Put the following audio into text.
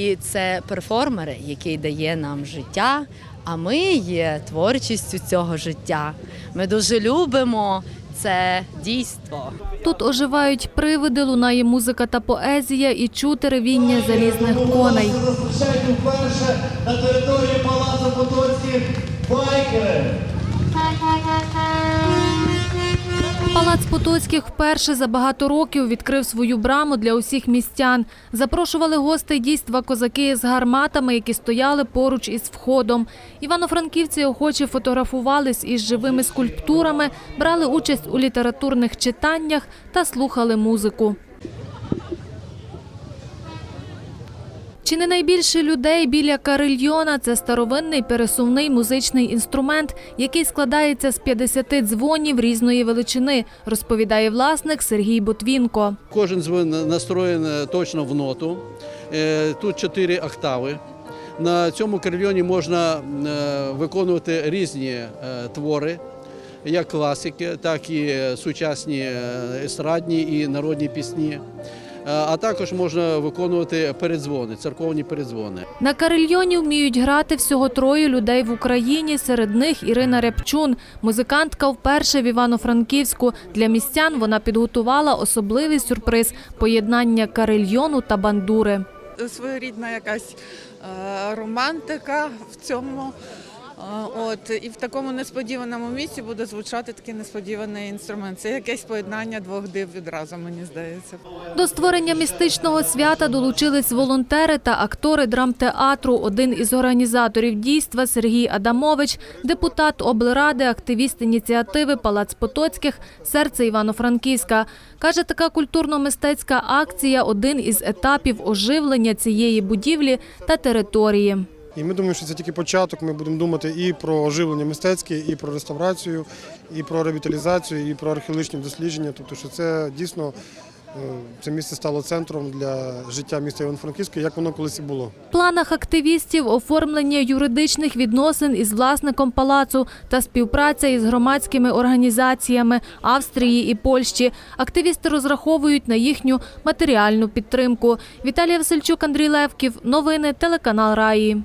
І це перформери, який дає нам життя. А ми є творчістю цього життя. Ми дуже любимо це дійство. Тут оживають привиди, лунає музика та поезія і чути ревіння залізних коней. Вперше на території Палацу Потоцьких байкери. Палац Потоцьких вперше за багато років відкрив свою браму для усіх містян. Запрошували гостей дійства козаки з гарматами, які стояли поруч із входом. Івано-франківці охоче фотографувались із живими скульптурами, брали участь у літературних читаннях та слухали музику. Чи не найбільше людей біля карильйона – це старовинний пересувний музичний інструмент, який складається з 50 дзвонів різної величини, розповідає власник Сергій Ботвінко. Кожен дзвон настроєний точно в ноту. Е, Тут чотири октави. На цьому карельйоні можна е, виконувати різні е, твори, як класики, так і сучасні е, естрадні і народні пісні. Е, А також можна виконувати передзвони, церковні передзвони. На карильйоні вміють грати всього троє людей в Україні. Серед них Ірина Рябчун. Музикантка вперше в Івано-Франківську. Для містян вона підготувала особливий сюрприз – поєднання карильйону та бандури. своєрідна якась е, романтика в цьому. От і в такому несподіваному місці буде звучати такий несподіваний інструмент. Це якесь поєднання двох див відразу, мені здається. До створення містичного свята долучились волонтери та актори драмтеатру. Один із організаторів дійства Сергій Адамович, депутат облради, активіст ініціативи Палац Потоцьких, серце Івано-Франківська. Каже, така культурно-мистецька акція один із етапів оживлення цієї будівлі та території. І ми думаємо, що це тільки початок. Ми будемо думати і про оживлення мистецьке, і про реставрацію, і про ревіталізацію, і про археологічні дослідження. Тобто, що це дійсно е, це місце стало центром для життя міста Івано-Франківська, як воно колись і було. В планах активістів оформлення юридичних відносин із власником палацу та співпраця із громадськими організаціями Австрії і Польщі. Активісти розраховують на їхню матеріальну підтримку. Віталія Васильчук, Андрій Левків. Новини телеканал Раї.